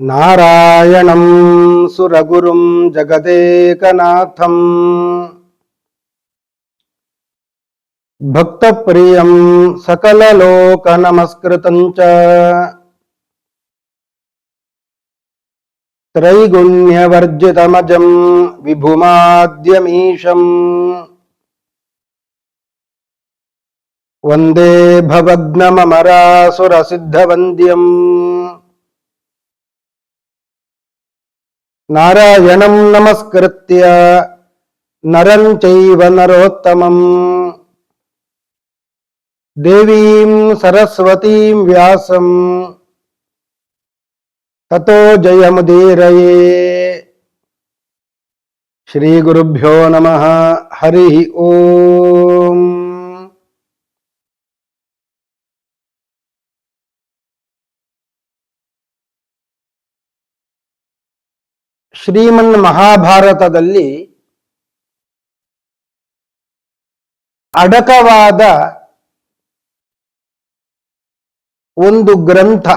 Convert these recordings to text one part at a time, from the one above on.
నారాయణం సురగురుం జగదేకనాథం. భక్తప్రియం సకలలోక నమస్కృతం చ. త్రైగుణ్యవర్జితమజం విభుమాద్యమీశం. వందే భవగ్నమరాసురసిద్ధవంద్యం నారాయణం నమస్కృత్య నరం చైవ నరోత్తమం దేవీం సరస్వతీం వ్యాసం తతో జయముదీరయే శ్రీ గురుభ్యో నమ హరి ఓ ಶ್ರೀಮನ್ ಮಹಾಭಾರತದಲ್ಲಿ ಅಡಕವಾದ ಒಂದು ಗ್ರಂಥ.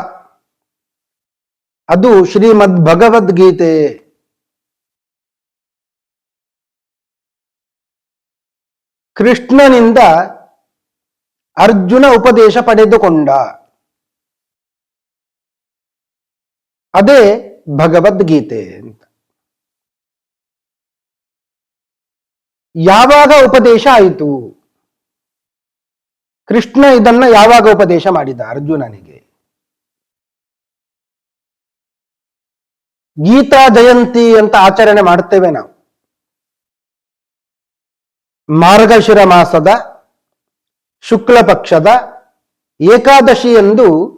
ಅದು ಶ್ರೀಮದ್ ಭಗವದ್ಗೀತೆ ಕೃಷ್ಣನಿಂದ ಅರ್ಜುನ ಉಪದೇಶ ಪಡೆದುಕೊಂಡ. ಅದೇ ಭಗವದ್ಗೀತೆ ಅಂತ. ಯಾವಾಗ ಉಪದೇಶ ಆಯಿತು? ಕೃಷ್ಣ ಇದನ್ನ ಯಾವಾಗ ಉಪದೇಶ ಮಾಡಿದ ಅರ್ಜುನನಿಗೆ? ಗೀತಾ ಜಯಂತಿ ಅಂತ ಆಚರಣೆ ಮಾಡ್ತೇವೆ ನಾವು. ಮಾರ್ಗಶಿರ ಮಾಸದ, ಶುಕ್ಲ ಪಕ್ಷದ, ಏಕಾದಶಿ ಎಂದು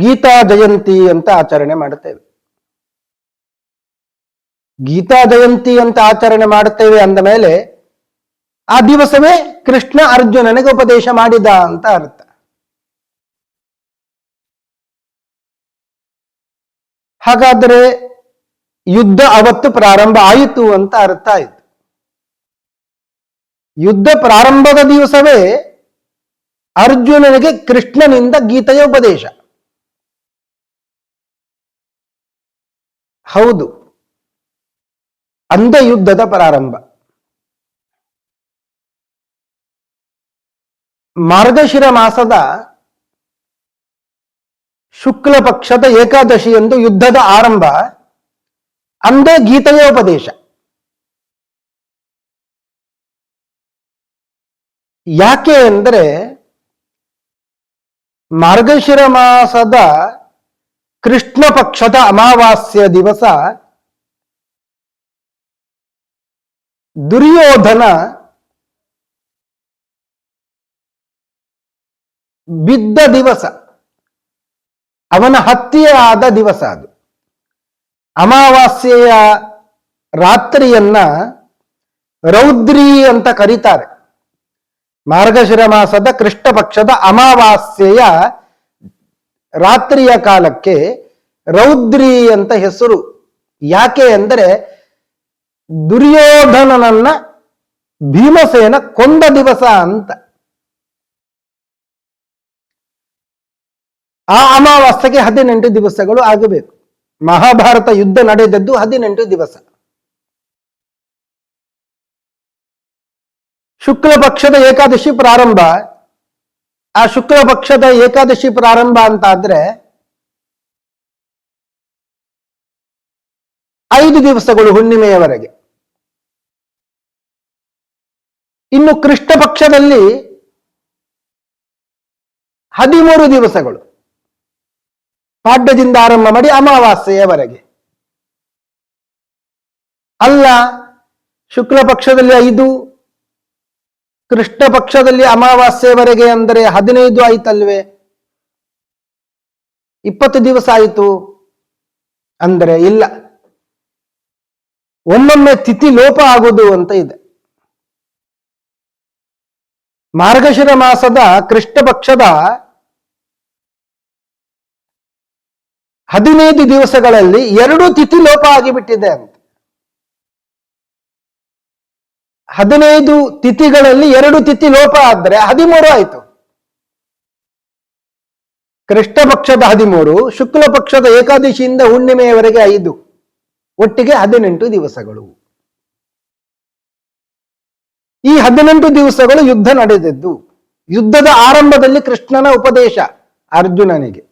ಗೀತಾ ಜಯಂತಿ ಅಂತ ಆಚರಣೆ ಮಾಡುತ್ತೇವೆ ಗೀತಾ ಜಯಂತಿ ಅಂತ ಆಚರಣೆ ಮಾಡುತ್ತೇವೆ ಅಂದ ಮೇಲೆ ಆ ದಿವಸವೇ ಕೃಷ್ಣ ಅರ್ಜುನನಿಗೆ ಉಪದೇಶ ಮಾಡಿದ ಅಂತ ಅರ್ಥ. ಹಾಗಾದರೆ ಯುದ್ಧ ಅವತ್ತು ಪ್ರಾರಂಭ ಆಯಿತು ಅಂತ ಅರ್ಥ ಆಯಿತು. ಯುದ್ಧ ಪ್ರಾರಂಭದ ದಿವಸವೇ ಅರ್ಜುನನಿಗೆ ಕೃಷ್ಣನಿಂದ ಗೀತೆಯ ಉಪದೇಶ. ಹೌದು. ಅಂದ ಯುದ್ಧದ ಪ್ರಾರಂಭ. ಮಾರ್ಗಶಿರ ಮಾಸದ ಶುಕ್ಲ ಪಕ್ಷದ ಏಕಾದಶಿ ಎಂದು ಯುದ್ಧದ ಆರಂಭ. ಅಂದೇ ಗೀತೆಯ ಉಪದೇಶ. ಯಾಕೆ ಅಂದರೆ ಮಾರ್ಗಶಿರ ಮಾಸದ ಕೃಷ್ಣ ಪಕ್ಷದ ಅಮಾವಾಸ್ಯ ದಿವಸ ದುರ್ಯೋಧನ ಬಿದ್ದ ದಿವಸ. ಅವನ ಹತ್ಯೆ ಆದ ದಿವಸ ಅದು. ಅಮಾವಾಸ್ಯೆಯ ರಾತ್ರಿಯನ್ನ ರೌದ್ರಿ ಅಂತ ಕರೀತಾರೆ. ಮಾರ್ಗಶಿರ ಮಾಸದ ಕೃಷ್ಣ ಪಕ್ಷದ ಅಮಾವಾಸ್ಯೆಯ ರಾತ್ರಿಯ ಕಾಲಕ್ಕೆ ರೌದ್ರಿ ಅಂತ ಹೆಸರು. ಯಾಕೆ ಅಂದರೆ ದುರ್ಯೋಧನನನ್ನ ಭೀಮಸೇನ ಕೊಂದ ದಿವಸ ಅಂತ. ಆ ಅಮಾವಾಸ್ಯೆಗೆ ಹದಿನೆಂಟು ದಿವಸಗಳು ಆಗಬೇಕು. ಮಹಾಭಾರತ ಯುದ್ಧ ನಡೆದದ್ದು ಹದಿನೆಂಟು ದಿವಸ. ಶುಕ್ಲ ಪಕ್ಷದ ಏಕಾದಶಿ ಪ್ರಾರಂಭ. ಆ ಶುಕ್ಲ ಪಕ್ಷದ ಏಕಾದಶಿ ಪ್ರಾರಂಭ ಅಂತ ಆದ್ರೆ ಐದು ದಿವಸಗಳು ಹುಣ್ಣಿಮೆಯವರೆಗೆ. ಇನ್ನು ಕೃಷ್ಣ ಪಕ್ಷದಲ್ಲಿ ಹದಿಮೂರು ದಿವಸಗಳು. ಪಾಡ್ಯದಿಂದ ಆರಂಭ ಮಾಡಿ ಅಮಾವಾಸ್ಯೆಯವರೆಗೆ. ಅಲ್ಲ, ಶುಕ್ಲ ಪಕ್ಷದಲ್ಲಿ ಐದು, ಕೃಷ್ಣ ಪಕ್ಷದಲ್ಲಿ ಅಮಾವಾಸ್ಯೆವರೆಗೆ ಅಂದರೆ ಹದಿನೈದು ಆಯ್ತಲ್ವೇ? ಇಪ್ಪತ್ತು ದಿವಸ ಆಯಿತು ಅಂದರೆ ಇಲ್ಲ. ಒಮ್ಮೊಮ್ಮೆ ತಿಥಿ ಲೋಪ ಆಗುವುದು ಅಂತ ಇದೆ. ಮಾರ್ಗಶಿರ ಮಾಸದ ಕೃಷ್ಣ ಪಕ್ಷದ ಹದಿನೈದು ದಿವಸಗಳಲ್ಲಿ ಎರಡು ತಿಥಿ ಲೋಪ ಆಗಿಬಿಟ್ಟಿದೆ ಅಂತ. ಹದಿನೈದು ತಿಥಿಗಳಲ್ಲಿ ಎರಡು ತಿಥಿ ಲೋಪ ಆದ್ರೆ ಹದಿಮೂರು ಆಯ್ತು. ಕೃಷ್ಣ ಪಕ್ಷದ ಹದಿಮೂರು, ಶುಕ್ಲ ಪಕ್ಷದ ಏಕಾದಶಿಯಿಂದ ಹುಣ್ಣಿಮೆಯವರೆಗೆ ಐದು. ಒಟ್ಟಿಗೆ ಹದಿನೆಂಟು ದಿವಸಗಳು. ಈ ಹದಿನೆಂಟು ದಿವಸಗಳು ಯುದ್ಧ ನಡೆದದ್ದು. ಯುದ್ಧದ ಆರಂಭದಲ್ಲಿ ಕೃಷ್ಣನ ಉಪದೇಶ ಅರ್ಜುನನಿಗೆ.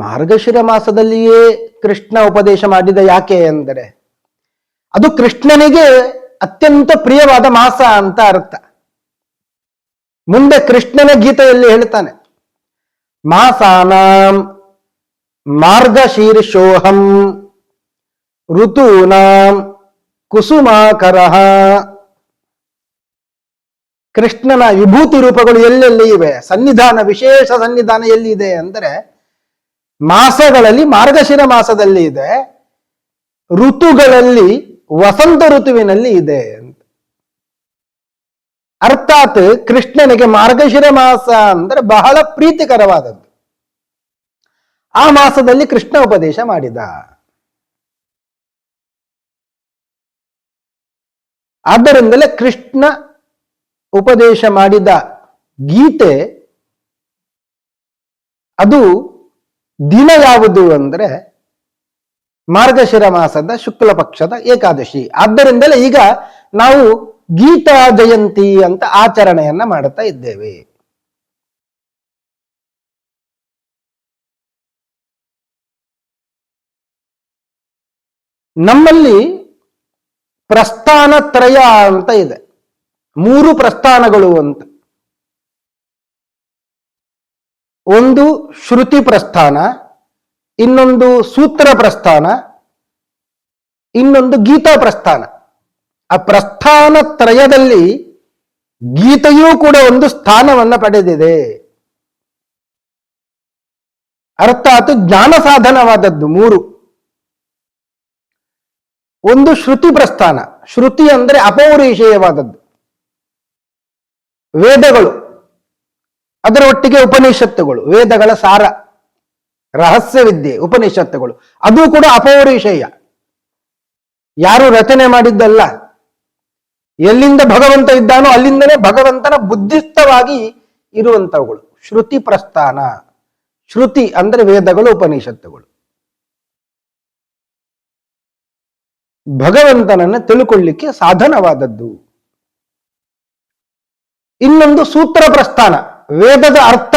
ಮಾರ್ಗಶಿರ ಮಾಸದಲ್ಲಿಯೇ ಕೃಷ್ಣ ಉಪದೇಶ ಮಾಡಿದ ಯಾಕೆ ಎಂದರೆ ಅದು ಕೃಷ್ಣನಿಗೆ ಅತ್ಯಂತ ಪ್ರಿಯವಾದ ಮಾಸ ಅಂತ ಅರ್ಥ. ಮುಂದೆ ಕೃಷ್ಣನ ಗೀತೆಯಲ್ಲಿ ಹೇಳ್ತಾನೆ, ಮಾಸಾನಾಂ ಮಾರ್ಗಶೀರ್ಷೋಹಂ ಋತೂನಾಂ ಕುಸುಮಾಕರ. ಕೃಷ್ಣನ ವಿಭೂತಿ ರೂಪಗಳು ಎಲ್ಲೆಲ್ಲಿ ಇವೆ? ಸನ್ನಿಧಾನ, ವಿಶೇಷ ಸನ್ನಿಧಾನ ಎಲ್ಲಿದೆ ಅಂದರೆ ಮಾಸಗಳಲ್ಲಿ, ಮಾರ್ಗಶಿರ ಮಾಸದಲ್ಲಿ ಇದೆ. ಋತುಗಳಲ್ಲಿ, ವಸಂತ ಋತುವಿನಲ್ಲಿ ಇದೆ ಅಂತ. ಅರ್ಥಾತ್ ಕೃಷ್ಣನಿಗೆ ಮಾರ್ಗಶಿರ ಮಾಸ ಅಂದ್ರೆ ಬಹಳ ಪ್ರೀತಿಕರವಾದದ್ದು. ಆ ಮಾಸದಲ್ಲಿ ಕೃಷ್ಣ ಉಪದೇಶ ಮಾಡಿದ. ಆದ್ದರಿಂದಲೇ ಕೃಷ್ಣ ಉಪದೇಶ ಮಾಡಿದ ಗೀತೆ ಅದು ದಿನ ಯಾವುದು ಅಂದ್ರೆ ಮಾರ್ಗಶಿರ ಮಾಸದ ಶುಕ್ಲ ಪಕ್ಷದ ಏಕಾದಶಿ. ಆದ್ದರಿಂದಲೇ ಈಗ ನಾವು ಗೀತಾ ಜಯಂತಿ ಅಂತ ಆಚರಣೆಯನ್ನ ಮಾಡುತ್ತಾ ಇದ್ದೇವೆ. ನಮ್ಮಲ್ಲಿ ಪ್ರಸ್ಥಾನ ತ್ರಯ ಅಂತ ಇದೆ. ಮೂರು ಪ್ರಸ್ಥಾನಗಳು ಅಂತ. ಒಂದು ಶ್ರುತಿ ಪ್ರಸ್ಥಾನ, ಇನ್ನೊಂದು ಸೂತ್ರ ಪ್ರಸ್ಥಾನ, ಇನ್ನೊಂದು ಗೀತಾ ಪ್ರಸ್ಥಾನ. ಆ ಪ್ರಸ್ಥಾನ ತ್ರಯದಲ್ಲಿ ಗೀತೆಯೂ ಕೂಡ ಒಂದು ಸ್ಥಾನವನ್ನ ಪಡೆದಿದೆ. ಅರ್ಥಾತ್ ಜ್ಞಾನ ಸಾಧನವಾದದ್ದು ಮೂರು. ಒಂದು ಶ್ರುತಿ ಪ್ರಸ್ಥಾನ. ಶ್ರುತಿ ಅಂದ್ರೆ ಅಪೌರುಷೇಯವಾದದ್ದು. ವೇದಗಳು. ಅದರ ಒಟ್ಟಿಗೆ ಉಪನಿಷತ್ತುಗಳು, ವೇದಗಳ ಸಾರ ರಹಸ್ಯ ವಿದ್ಯೆ ಉಪನಿಷತ್ತುಗಳು. ಅದು ಕೂಡ ಅಪೌರುಷೇಯ. ಯಾರು ರಚನೆ ಮಾಡಿದ್ದಲ್ಲ, ಎಲ್ಲಿಂದ ಭಗವಂತ ಇದ್ದಾನೋ ಅಲ್ಲಿಂದನೇ ಭಗವಂತನ ಬುದ್ಧಿಸ್ಥವಾಗಿ ಇರುವಂತವುಗಳು ಶ್ರುತಿ ಪ್ರಸ್ಥಾನ. ಶ್ರುತಿ ಅಂದ್ರೆ ವೇದಗಳು, ಉಪನಿಷತ್ತುಗಳು. ಭಗವಂತನನ್ನ ತಿಳ್ಕೊಳ್ಳಿಕ್ಕೆ ಸಾಧನವಾದದ್ದು. ಇನ್ನೊಂದು ಸೂತ್ರ ಪ್ರಸ್ಥಾನ. ವೇದದ ಅರ್ಥ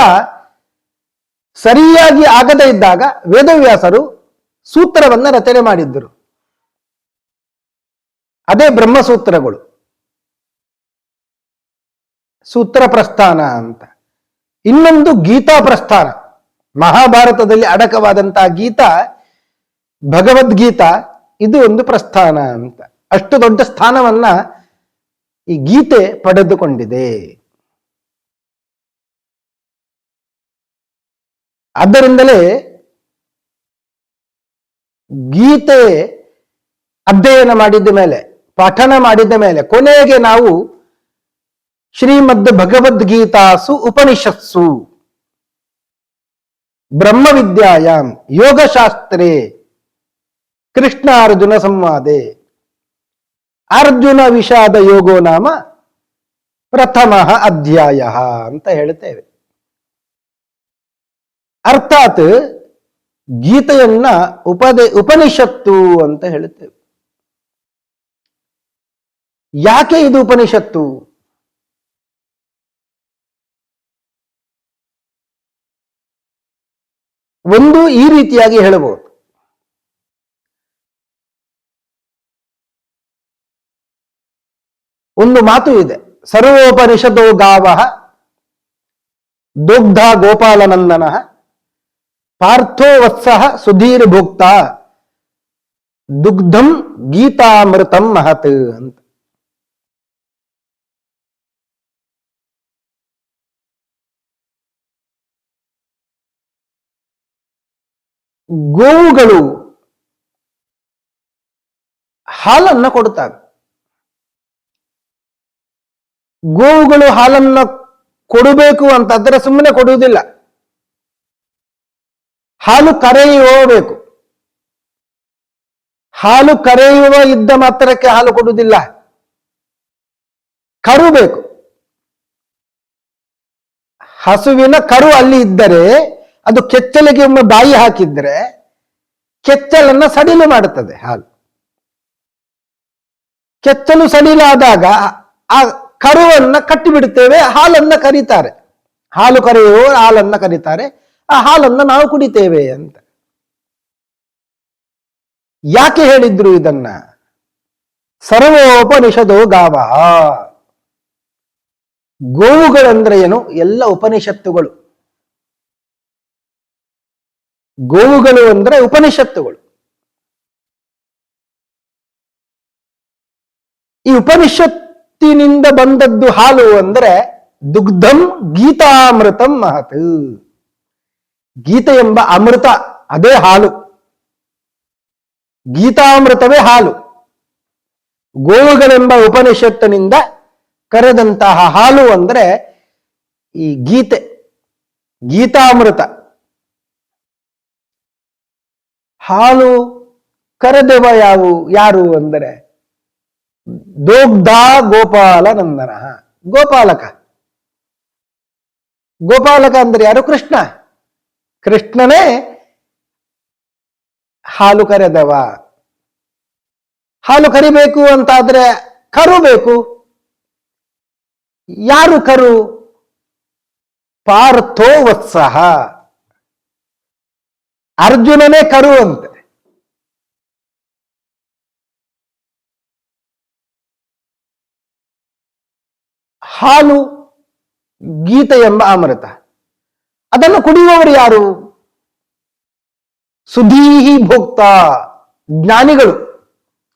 ಸರಿಯಾಗಿ ಆಗದೇ ಇದ್ದಾಗ ವೇದವ್ಯಾಸರು ಸೂತ್ರವನ್ನ ರಚನೆ ಮಾಡಿದ್ದರು. ಅದೇ ಬ್ರಹ್ಮಸೂತ್ರಗಳು. ಸೂತ್ರ ಪ್ರಸ್ಥಾನ ಅಂತ. ಇನ್ನೊಂದು ಗೀತಾ ಪ್ರಸ್ಥಾನ. ಮಹಾಭಾರತದಲ್ಲಿ ಅಡಕವಾದಂತಹ ಗೀತಾ, ಭಗವದ್ಗೀತಾ, ಇದು ಒಂದು ಪ್ರಸ್ಥಾನ ಅಂತ. ಅಷ್ಟು ದೊಡ್ಡ ಸ್ಥಾನವನ್ನ ಈ ಗೀತೆ ಪಡೆದುಕೊಂಡಿದೆ. ಆದ್ದರಿಂದಲೇ ಗೀತೆ ಅಧ್ಯಯನ ಮಾಡಿದ ಮೇಲೆ, ಪಠನ ಮಾಡಿದ ಮೇಲೆ ಕೊನೆಗೆ ನಾವು ಶ್ರೀಮದ್ ಭಗವದ್ಗೀತಾಸು ಉಪನಿಷತ್ಸು. ಬ್ರಹ್ಮವಿದ್ಯಾಯಾಮ್, ಯೋಗಶಾಸ್ತ್ರೇ ಕೃಷ್ಣ ಅರ್ಜುನ ಸಂವಾದೆ. ಅರ್ಜುನ ವಿಷಾದ ಯೋಗೋ ನಾಮ ಪ್ರಥಮ ಅಧ್ಯಾಯ ಅಂತ ಹೇಳ್ತೇವೆ. ಅರ್ಥಾತ್ ಗೀತೆಯನ್ನ ಉಪದೇ, ಉಪನಿಷತ್ತು ಅಂತ ಹೇಳುತ್ತೇವೆ. ಯಾಕೆ ಇದು ಉಪನಿಷತ್ತು? ಒಂದು ಈ ರೀತಿಯಾಗಿ ಹೇಳಬಹುದು. ಒಂದು ಮಾತು ಇದೆ. ಸರ್ವೋಪನಿಷದೋ ಗಾವ, ದುಗ್ಧ ಗೋಪಾಲನಂದನ. ಪಾರ್ಥೋ ವತ್ಸಃ ಸುಧೀರ್ ಭೋಕ್ತ. ದುಗ್ಧಂ ಗೀತಾಮೃತಂ ಮಹತ್ ಅಂತ. ಗೋವುಗಳು ಹಾಲನ್ನ ಕೊಡುತ್ತವೆ ಗೋವುಗಳು ಹಾಲನ್ನ ಕೊಡಬೇಕು ಅಂತಂದ್ರೆ ಸುಮ್ಮನೆ ಕೊಡುವುದಿಲ್ಲ. ಹಾಲು ಕರೆಯುವಬೇಕು ಹಾಲು ಕರೆಯುವ ಇದ್ದ ಮಾತ್ರಕ್ಕೆ ಹಾಲು ಕೊಡುವುದಿಲ್ಲ. ಕರು ಬೇಕು. ಹಸುವಿನ ಕರು ಅಲ್ಲಿ ಇದ್ದರೆ ಅದು ಕೆಚ್ಚಲಿಗೆ ಒಮ್ಮೆ ಬಾಯಿ ಹಾಕಿದ್ರೆ ಕೆಚ್ಚಲನ್ನ ಸಡಿಲು ಮಾಡುತ್ತದೆ ಹಾಲು. ಕೆಚ್ಚಲು ಸಡಿಲಾದಾಗ ಆ ಕರುವನ್ನ ಕಟ್ಟಿಬಿಡುತ್ತೇವೆ, ಹಾಲನ್ನ ಕರೀತಾರೆ. ಹಾಲು ಕರೆಯುವ ಹಾಲನ್ನ ಕರೀತಾರೆ. ಆ ಹಾಲನ್ನ ನಾವು ಕುಡಿತೇವೆ ಅಂತ. ಯಾಕೆ ಹೇಳಿದ್ರು ಇದನ್ನ? ಸರ್ವೋಪನಿಷದೋ ಗಾವ. ಗೋವುಗಳಂದ್ರೆ ಏನು? ಎಲ್ಲ ಉಪನಿಷತ್ತುಗಳು. ಗೋವುಗಳು ಅಂದ್ರೆ ಉಪನಿಷತ್ತುಗಳು. ಈ ಉಪನಿಷತ್ತಿನಿಂದ ಬಂದದ್ದು ಹಾಲು ಅಂದ್ರೆ ದುಗ್ಧಂ ಗೀತಾಮೃತಂ ಮಹತ್. ಗೀತೆ ಎಂಬ ಅಮೃತ ಅದೇ ಹಾಲು. ಗೀತಾಮೃತವೇ ಹಾಲು. ಗೋವುಗಳೆಂಬ ಉಪನಿಷತ್ತಿನಿಂದ ಕರೆದಂತಹ ಹಾಲು ಅಂದ್ರೆ ಈ ಗೀತೆ, ಗೀತಾಮೃತ. ಹಾಲು ಕರೆದವ ಯಾವು, ಯಾರು ಅಂದರೆ ದೋಗ್ಧ ಗೋಪಾಲ ನಂದನ. ಗೋಪಾಲಕ. ಗೋಪಾಲಕ ಅಂದ್ರೆ ಯಾರು? ಕೃಷ್ಣ. ಕೃಷ್ಣನೇ ಹಾಲು ಕರೆದವ. ಹಾಲು ಕರಿಬೇಕು ಅಂತಾದ್ರೆ ಕರು ಬೇಕು. ಯಾರು ಕರು? ಪಾರ್ಥೋ ವತ್ಸಹ ಅರ್ಜುನನೇ ಕರು ಅಂತೆ. ಹಾಲು ಗೀತೆ ಎಂಬ ಅಮೃತ. ಅದನ್ನು ಕುಡಿಯುವವರು ಯಾರು? ಸುಧೀಹಿ ಭೋಕ್ತ ಜ್ಞಾನಿಗಳು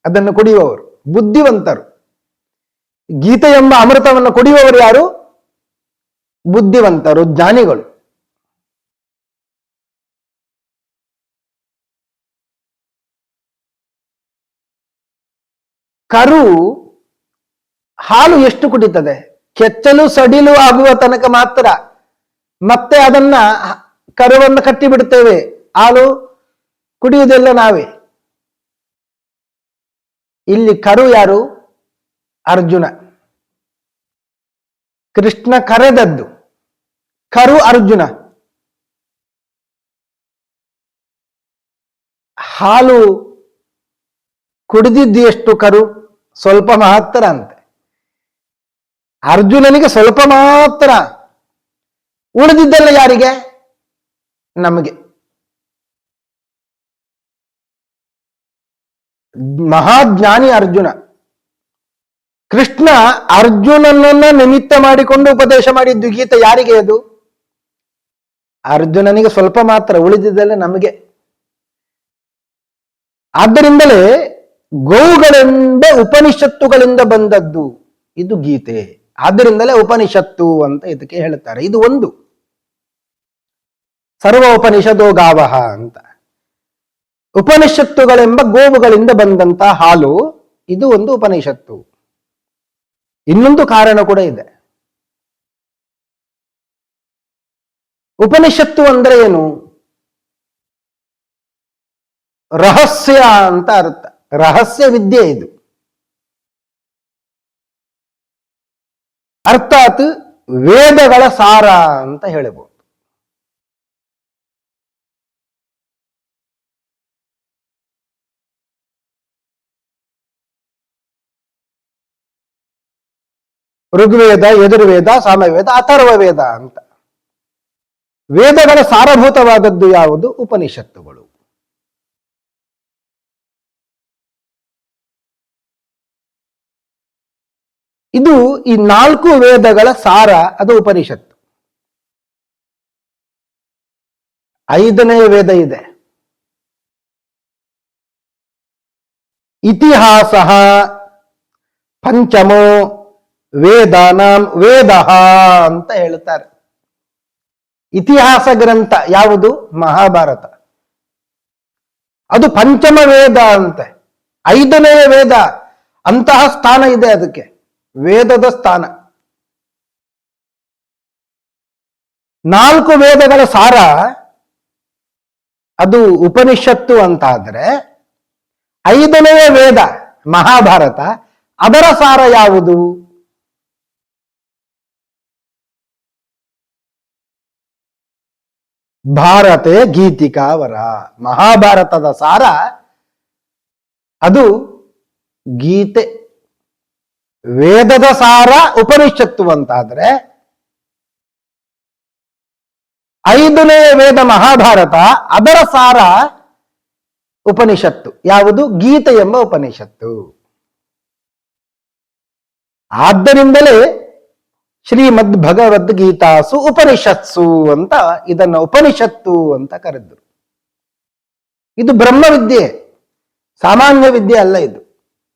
ಅದನ್ನು ಕುಡಿಯುವವರು, ಬುದ್ಧಿವಂತರು. ಗೀತೆ ಎಂಬ ಅಮೃತವನ್ನು ಕುಡಿಯುವವರು ಯಾರು? ಬುದ್ಧಿವಂತರು, ಜ್ಞಾನಿಗಳು. ಕರು ಹಾಲು ಎಷ್ಟು ಕುಡಿತದೆ? ಕೆಚ್ಚಲು, ಸಡಿಲು ಆಗುವ ತನಕ ಮಾತ್ರ. ಮತ್ತೆ ಅದನ್ನ ಕರುವನ್ನು ಕಟ್ಟಿ ಬಿಡುತ್ತೇವೆ ಹಾಲು ಕುಡಿಯುವುದೆಲ್ಲ ನಾವೇ. ಇಲ್ಲಿ ಕರು ಯಾರು? ಅರ್ಜುನ. ಕೃಷ್ಣ ಕರೆದದ್ದು. ಕರು ಅರ್ಜುನ. ಹಾಲು ಕುಡಿದಿದ್ದು ಎಷ್ಟು ಕರು? ಸ್ವಲ್ಪ ಮಾತ್ರ ಅಂತೆ. ಅರ್ಜುನನಿಗೆ ಸ್ವಲ್ಪ ಮಾತ್ರ. ಉಳಿದಿದ್ದೆಲ್ಲ ಯಾರಿಗೆ? ನಮಗೆ. ಮಹಾಜ್ಞಾನಿ ಅರ್ಜುನ. ಕೃಷ್ಣ ಅರ್ಜುನನನ್ನ ನಿಮಿತ್ತ ಮಾಡಿಕೊಂಡು ಉಪದೇಶ ಮಾಡಿದ್ದು ಗೀತೆ ಯಾರಿಗೆ ಅದು? ಅರ್ಜುನನಿಗೆ ಸ್ವಲ್ಪ ಮಾತ್ರ ಉಳಿದಿದ್ದಲ್ಲ ನಮಗೆ. ಆದ್ದರಿಂದಲೇ ಗೋವುಗಳೆಂಬ ಉಪನಿಷತ್ತುಗಳಿಂದ ಬಂದದ್ದು ಇದು ಗೀತೆ. ಆದ್ದರಿಂದಲೇ ಉಪನಿಷತ್ತು ಅಂತ ಇದಕ್ಕೆ ಹೇಳುತ್ತಾರೆ ಇದು ಒಂದು. ಸರ್ವ ಉಪನಿಷದೋ ಗಾವಹ ಅಂತ. ಉಪನಿಷತ್ತುಗಳೆಂಬ ಗೋವುಗಳಿಂದ ಬಂದಂತ ಹಾಲು, ಇದು ಒಂದು ಉಪನಿಷತ್ತು. ಇನ್ನೊಂದು ಕಾರಣ ಕೂಡ ಇದೆ. ಉಪನಿಷತ್ತು ಅಂದ್ರೆ ಏನು? ರಹಸ್ಯ ಅಂತ ಅರ್ಥ. ರಹಸ್ಯ ವಿದ್ಯೆ ಇದು. ಅರ್ಥಾತ್ ವೇದಗಳ ಸಾರ ಅಂತ ಹೇಳಬಹುದು. ಋಗ್ವೇದ, ಯಜುರ್ವೇದ, ಸಾಮವೇದ ಅಥರ್ವ ವೇದ ಅಂತ. ವೇದಗಳ ಸಾರಭೂತವಾದದ್ದು ಯಾವುದು? ಉಪನಿಷತ್ತುಗಳು. ಇದು ಈ ನಾಲ್ಕು ವೇದಗಳ ಸಾರ, ಅದು ಉಪನಿಷತ್ತು. ಐದನೇ ವೇದ ಇದೆ. ಇತಿಹಾಸ ಪಂಚಮೋ ವೇದಾನಾಂ ವೇದ ಅಂತ ಹೇಳ್ತಾರೆ. ಇತಿಹಾಸ ಗ್ರಂಥ ಯಾವುದು? ಮಹಾಭಾರತ. ಅದು ಪಂಚಮ ವೇದ ಅಂತೆ. ಐದನೆಯ ವೇದ. ಅಂತಹ ಸ್ಥಾನ ಇದೆ ಅದಕ್ಕೆ. ವೇದದ ಸ್ಥಾನ. ನಾಲ್ಕು ವೇದಗಳ ಸಾರ ಅದು ಉಪನಿಷತ್ತು ಅಂತ ಆದ್ರೆ ಐದನೆಯ ವೇದ ಮಹಾಭಾರತ, ಅದರ ಸಾರ ಯಾವುದು? ಭಾರತೆ ಗೀತಿಕಾವರ ಮಹಾಭಾರತದ ಸಾರ ಅದು ಗೀತೆ. ವೇದದ ಸಾರ ಉಪನಿಷತ್ತು ಅಂತಾದ್ರೆ ಐದನೇ ವೇದ ಮಹಾಭಾರತ, ಅದರ ಸಾರ ಉಪನಿಷತ್ತು. ಯಾವುದು? ಗೀತೆ ಎಂಬ ಉಪನಿಷತ್ತು. ಆದ್ದರಿಂದಲೇ ಶ್ರೀಮದ್ ಭಗವದ್ಗೀತಾಸು ಉಪನಿಷತ್ಸು ಅಂತ ಇದನ್ನ ಉಪನಿಷತ್ತು ಅಂತ ಕರೆದ್ರು. ಇದು ಬ್ರಹ್ಮವಿದ್ಯೆ, ಸಾಮಾನ್ಯ ವಿದ್ಯೆ ಅಲ್ಲ ಇದು.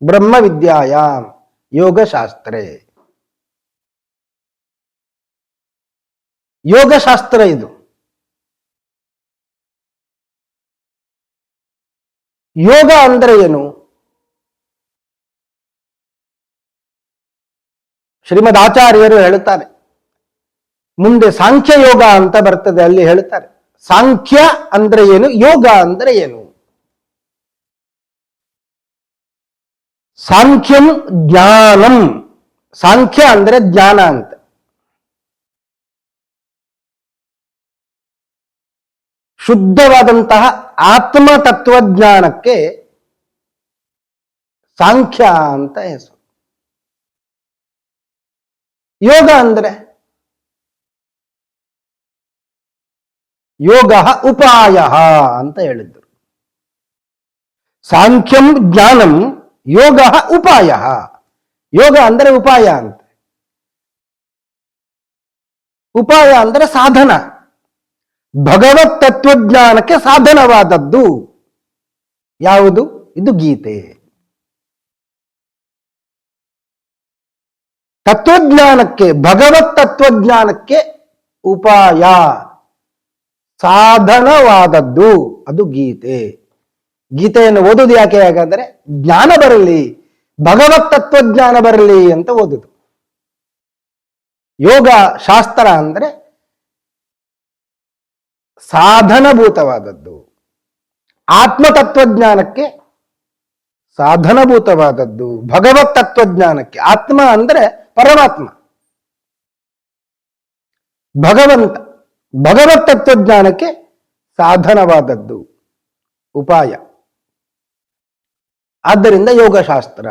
ಬ್ರಹ್ಮವಿದ್ಯಾಯ ಯೋಗಶಾಸ್ತ್ರೇ. ಯೋಗಶಾಸ್ತ್ರ ಇದು. ಯೋಗ ಅಂದ್ರೆ ಏನು? ಶ್ರೀಮದ್ ಆಚಾರ್ಯರು ಹೇಳುತ್ತಾರೆ, ಮುಂದೆ ಸಾಂಖ್ಯ ಯೋಗ ಅಂತ ಬರ್ತದೆ, ಅಲ್ಲಿ ಹೇಳ್ತಾರೆ ಸಾಂಖ್ಯ ಅಂದ್ರೆ ಏನು? ಯೋಗ ಅಂದ್ರೆ ಏನು? ಸಾಂಖ್ಯಂ ಜ್ಞಾನಂ. ಸಾಂಖ್ಯ ಅಂದ್ರೆ ಜ್ಞಾನ ಅಂತ. ಶುದ್ಧವಾದಂತಹ ಆತ್ಮ ತತ್ವಜ್ಞಾನಕ್ಕೆ ಸಾಂಖ್ಯ ಅಂತ ಹೆಸರು. ಯೋಗ ಅಂದ್ರೆ? ಯೋಗ ಉಪಾಯ ಅಂತ ಹೇಳಿದ್ರು ಸಾಂಖ್ಯಂ ಜ್ಞಾನಂ ಯೋಗ ಉಪಾಯ. ಯೋಗ ಅಂದ್ರೆ ಉಪಾಯ ಅಂತ. ಉಪಾಯ ಅಂದ್ರೆ ಸಾಧನ. ಭಗವತ್ ತತ್ವಜ್ಞಾನಕ್ಕೆ ಸಾಧನವಾದದ್ದು. ಯಾವುದು? ಇದು ಗೀತೆ. ತತ್ವಜ್ಞಾನಕ್ಕೆ, ಭಗವತ್ ತತ್ವಜ್ಞಾನಕ್ಕೆ ಉಪಾಯ. ಸಾಧನವಾದದ್ದು ಅದು ಗೀತೆ. ಗೀತೆಯನ್ನು ಓದುದು ಯಾಕೆ ಹಾಗಾದ್ರೆ, ಜ್ಞಾನ ಬರಲಿ, ಭಗವತ್ ತತ್ವಜ್ಞಾನ ಬರಲಿ ಅಂತ ಓದುದು. ಯೋಗ ಶಾಸ್ತ್ರ ಅಂದ್ರೆ ಸಾಧನಭೂತವಾದದ್ದು. ಆತ್ಮ ತತ್ವಜ್ಞಾನಕ್ಕೆ ಸಾಧನಭೂತವಾದದ್ದು, ಭಗವತ್ ತತ್ವಜ್ಞಾನಕ್ಕೆ. ಆತ್ಮ ಅಂದ್ರೆ ಪರಮಾತ್ಮ. ಭಗವಂತ ಭಗವತ್ ತತ್ವಜ್ಞಾನಕ್ಕೆ ಸಾಧನವಾದದ್ದು ಉಪಾಯ. ಆದ್ದರಿಂದ ಯೋಗಶಾಸ್ತ್ರ.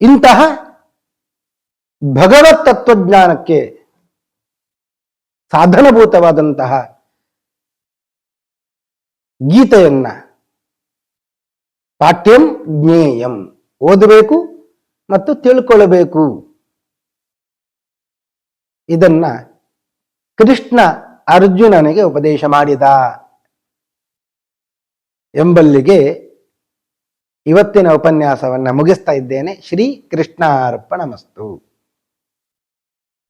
ಇಂತಹ ಭಗವತ್ ತತ್ವಜ್ಞಾನಕ್ಕೆ ಸಾಧನಭೂತವಾದಂತಹ ಗೀತೆಯನ್ನ ಪಾಠ್ಯಂ ಜ್ಞೇಯಂ. ಓದಬೇಕು ಮತ್ತು ತಿಳ್ಕೊಳ್ಳಬೇಕು ಇದನ್ನ ಕೃಷ್ಣ ಅರ್ಜುನನಿಗೆ ಉಪದೇಶ ಮಾಡಿದ. ಎಂಬಲ್ಲಿಗೆ ಇವತ್ತಿನ ಉಪನ್ಯಾಸವನ್ನು ಮುಗಿಸ್ತಾ ಇದ್ದೇನೆ. ಶ್ರೀ ಕೃಷ್ಣಾರ್ಪಣ ಮಸ್ತು